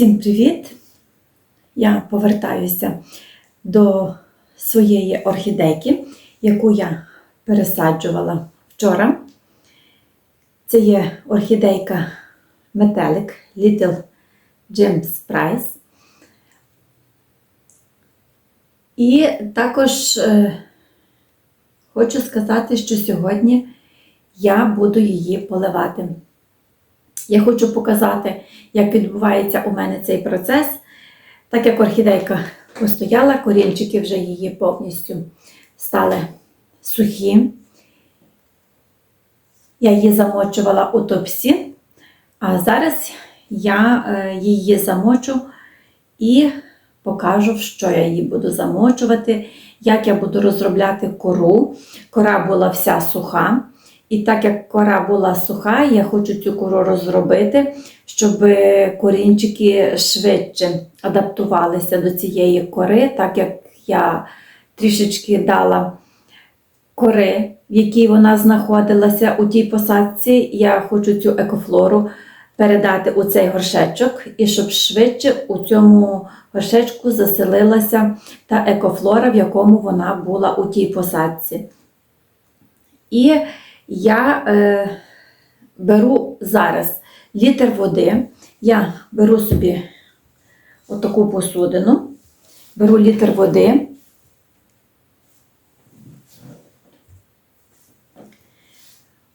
Всім привіт! Я повертаюся до своєї орхідейки, яку я пересаджувала вчора. Це є орхідейка метелик Little James Price. І також е, хочу сказати, що сьогодні я буду її поливати. Я хочу показати, як відбувається у мене цей процес. Так як орхідейка постояла, корінчики вже її повністю стали сухі. Я її замочувала у топсі, а зараз я е, її замочу і покажу, що я її буду замочувати, як я буду розробляти кору. Кора була вся суха. І так як кора була суха, я хочу цю кору розробити, щоб корінчики швидше адаптувалися до цієї кори, так як я трішечки дала кори, в якій вона знаходилася у тій посадці, я хочу цю екофлору передати у цей горшечок, і щоб швидше у цьому горшечку заселилася та екофлора, в якому вона була у тій посадці. І я е, беру зараз літр води, я беру собі отаку посудину, беру літр води.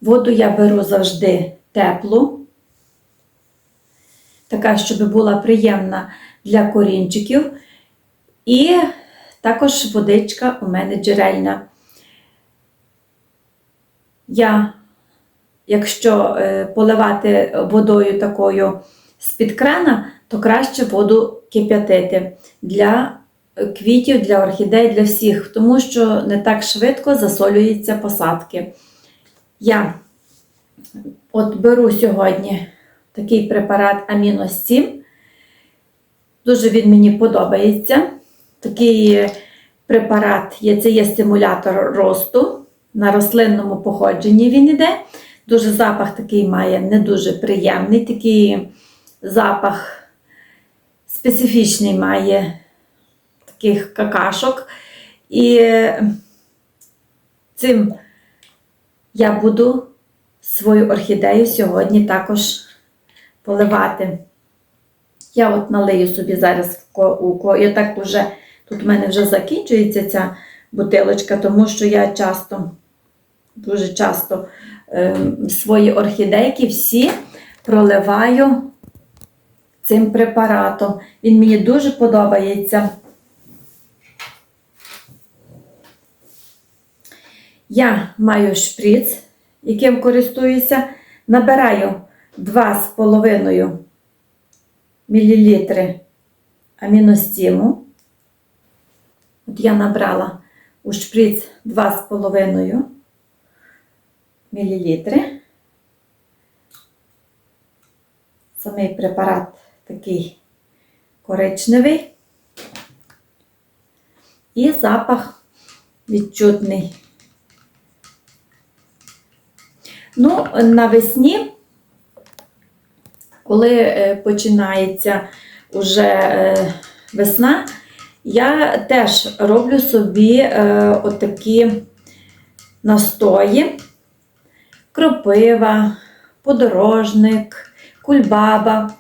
Воду я беру завжди теплу, така, щоб була приємна для корінчиків. І також водичка у мене джерельна. Я, якщо е, поливати водою такою з-під крана, то краще воду кип'ятити для квітів, для орхідей, для всіх, тому що не так швидко засолюються посадки. Я от беру сьогодні такий препарат Аміно 7. Дуже він мені подобається. Такий препарат є, це є стимулятор росту на рослинному походженні він іде. Дуже запах такий має не дуже приємний, такий запах специфічний має таких какашок. І цим я буду свою орхідею сьогодні також поливати. Я от налию собі зараз у. Я так уже, тут в мене вже закінчується ця бутилочка, тому що я часто дуже часто е, свої орхідейки всі проливаю цим препаратом. Він мені дуже подобається. Я маю шприц, яким користуюся, набираю 2,5 мл аміностіму. От я набрала у шприц 2,5 мл. Самий препарат такий коричневий. І запах відчутний. Ну, навесні, коли е, починається уже е, весна, я теж роблю собі е, отакі настої кропива, подорожник, кульбаба.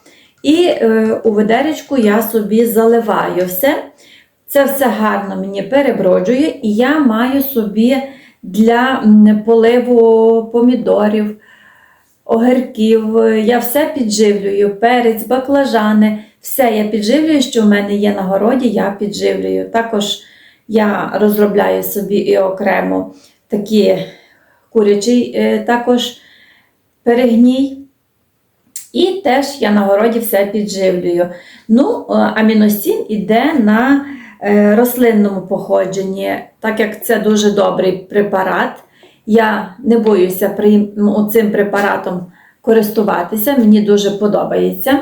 І е, у ведеречку я собі заливаю все. Це все гарно мені переброджує, і я маю собі для поливу помідорів, огірків. Я все підживлюю, перець, баклажани. Все я підживлюю, що в мене є на городі, я підживлюю. Також я розробляю собі і окремо такі курячий е, також перегній. І теж я на городі все підживлюю. Ну, аміносін іде на е, рослинному походженні, так як це дуже добрий препарат. Я не боюся ну, цим препаратом користуватися, мені дуже подобається.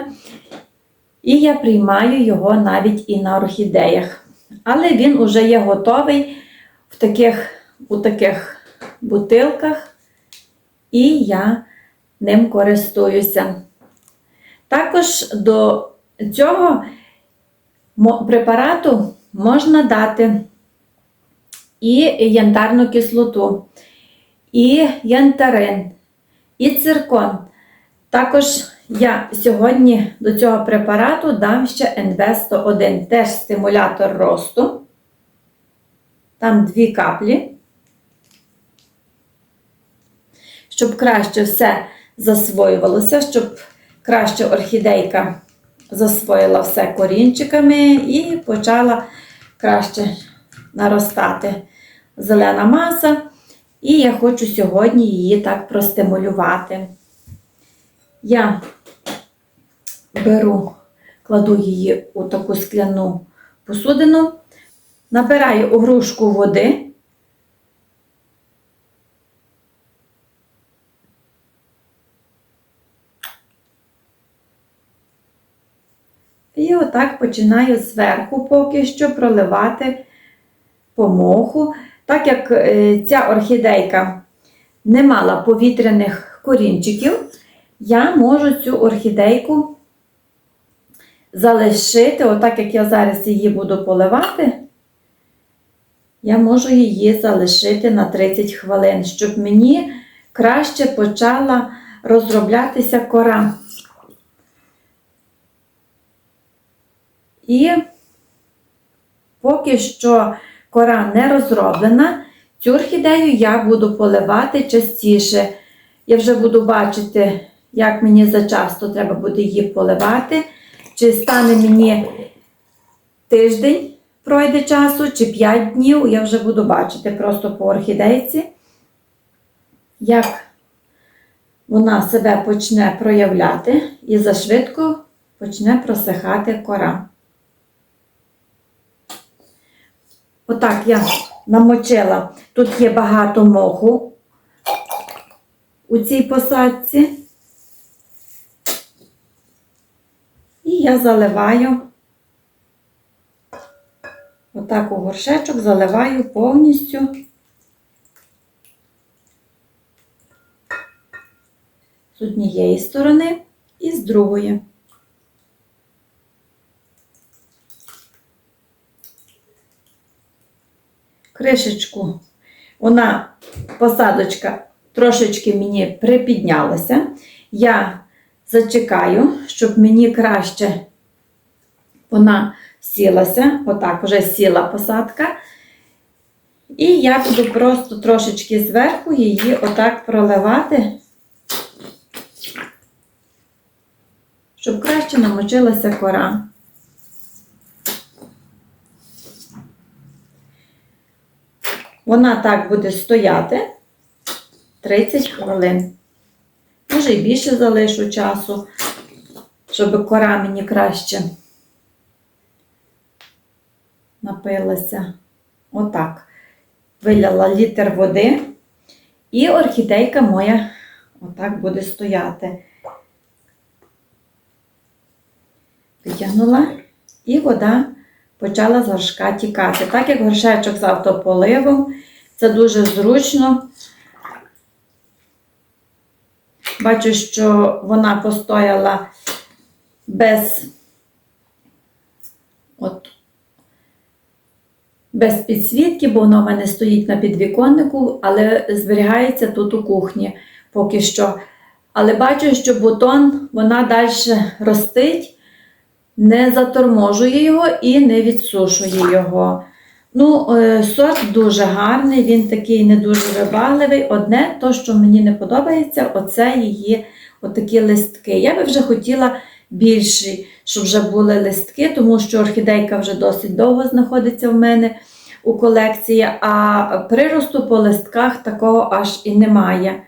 І я приймаю його навіть і на орхідеях. Але він уже є готовий в таких, у таких бутилках, і я ним користуюся. Також до цього препарату можна дати і янтарну кислоту, і янтарин, і циркон. Також я сьогодні до цього препарату дам ще NV101, теж стимулятор росту. Там дві каплі. Щоб краще все засвоювалося, щоб краще орхідейка засвоїла все корінчиками і почала краще наростати зелена маса. І я хочу сьогодні її так простимулювати. Я беру, кладу її у таку скляну посудину, набираю у грушку води. І отак починаю зверху поки що проливати по моху. Так як е, ця орхідейка не мала повітряних корінчиків, я можу цю орхідейку залишити, отак як я зараз її буду поливати, я можу її залишити на 30 хвилин, щоб мені краще почала розроблятися кора. І поки що кора не розроблена, цю орхідею я буду поливати частіше. Я вже буду бачити, як мені зачасто треба буде її поливати. Чи стане мені тиждень пройде часу, чи 5 днів, я вже буду бачити просто по орхідейці, як вона себе почне проявляти і зашвидко почне просихати кора. Отак я намочила. Тут є багато моху у цій посадці. І я заливаю, отак у горшечок заливаю повністю. З однієї сторони і з другої. Кришечку, вона, посадочка, трошечки мені припіднялася. Я зачекаю, щоб мені краще вона сілася. Отак, вже сіла посадка. І я буду просто трошечки зверху її отак проливати, щоб краще намочилася кора. Вона так буде стояти 30 хвилин. Може і більше залишу часу, щоб кора мені краще напилася. Отак. Виляла літр води. І орхідейка моя отак буде стояти. Витягнула, і вода почала з горшка тікати. Так як горшечок з автополивом, це дуже зручно. Бачу, що вона постояла без, от, без підсвітки, бо вона в мене стоїть на підвіконнику, але зберігається тут у кухні поки що. Але бачу, що бутон вона далі ростить не заторможує його і не відсушує його. Ну, е, сорт дуже гарний, він такий не дуже вибагливий. Одне, то, що мені не подобається, оце її отакі листки. Я би вже хотіла більші, щоб вже були листки, тому що орхідейка вже досить довго знаходиться в мене у колекції, а приросту по листках такого аж і немає.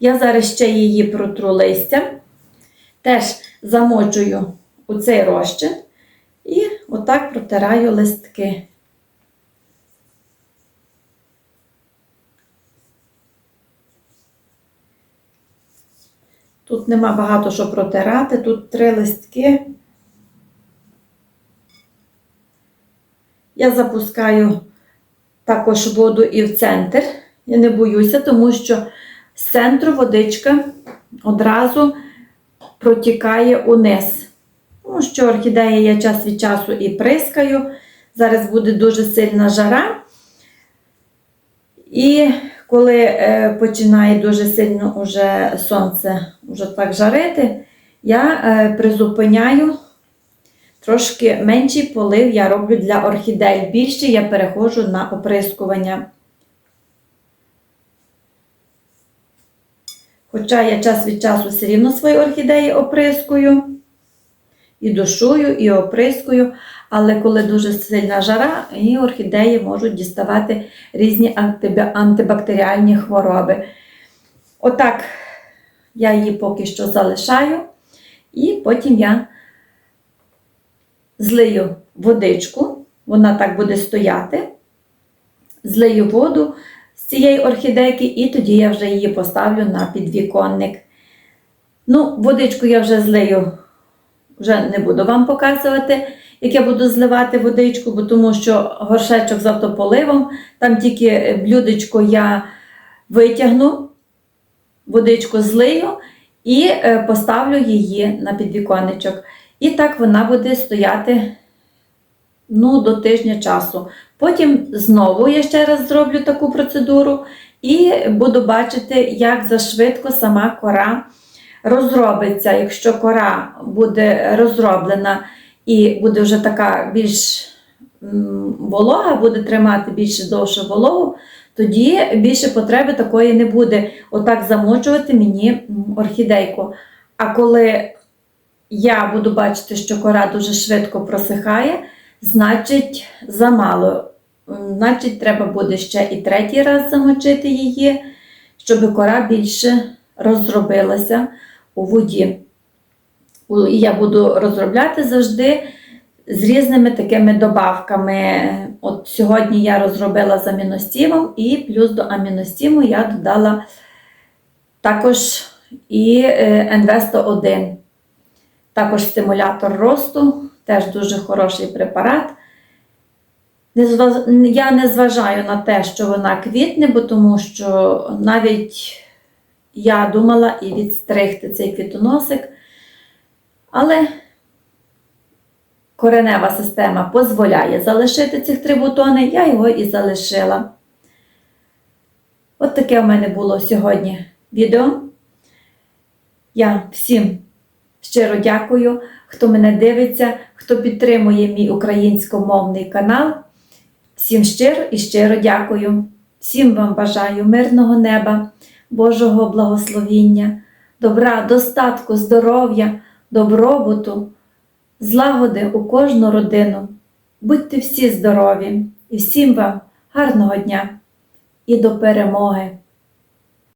Я зараз ще її протру листям, теж замочую у цей розчин і отак протираю листки. Тут нема багато що протирати, тут три листки. Я запускаю також воду і в центр. Я не боюся, тому що з центру водичка одразу протікає униз. Тому що орхідеї я час від часу і прискаю. Зараз буде дуже сильна жара. І коли е, починає дуже сильно уже сонце вже так жарити, я е, призупиняю трошки менший полив я роблю для орхідей. Більше я переходжу на оприскування. Хоча я час від часу все рівно свої орхідеї оприскую, і душую, і оприскую, але коли дуже сильна жара, і орхідеї можуть діставати різні антибактеріальні хвороби. Отак я її поки що залишаю, і потім я злию водичку, вона так буде стояти, злию воду з цієї орхідейки, і тоді я вже її поставлю на підвіконник. Ну, водичку я вже злию, вже не буду вам показувати, як я буду зливати водичку, бо тому що горшечок з автополивом, там тільки блюдечко я витягну, водичку злию і е, поставлю її на підвіконничок. І так вона буде стояти ну, до тижня часу. Потім знову я ще раз зроблю таку процедуру і буду бачити, як зашвидко сама кора розробиться. Якщо кора буде розроблена і буде вже така більш волога, буде тримати більше довше вологу, тоді більше потреби такої не буде. Отак замочувати мені орхідейку. А коли я буду бачити, що кора дуже швидко просихає, значить замало. Значить, треба буде ще і третій раз замочити її, щоб кора більше розробилася у воді. І я буду розробляти завжди з різними такими добавками. От сьогодні я розробила з аміностімом, і плюс до аміностіму я додала також і е, Envesto 1. Також стимулятор росту, теж дуже хороший препарат. Я не зважаю на те, що вона квітне, бо тому що навіть я думала і відстригти цей квітоносик. Але коренева система дозволяє залишити цих три бутони, я його і залишила. От таке в мене було сьогодні відео. Я всім щиро дякую, хто мене дивиться, хто підтримує мій українськомовний канал. Всім щиро і щиро дякую. Всім вам бажаю мирного неба, Божого благословіння, добра, достатку, здоров'я, добробуту, злагоди у кожну родину. Будьте всі здорові і всім вам гарного дня і до перемоги!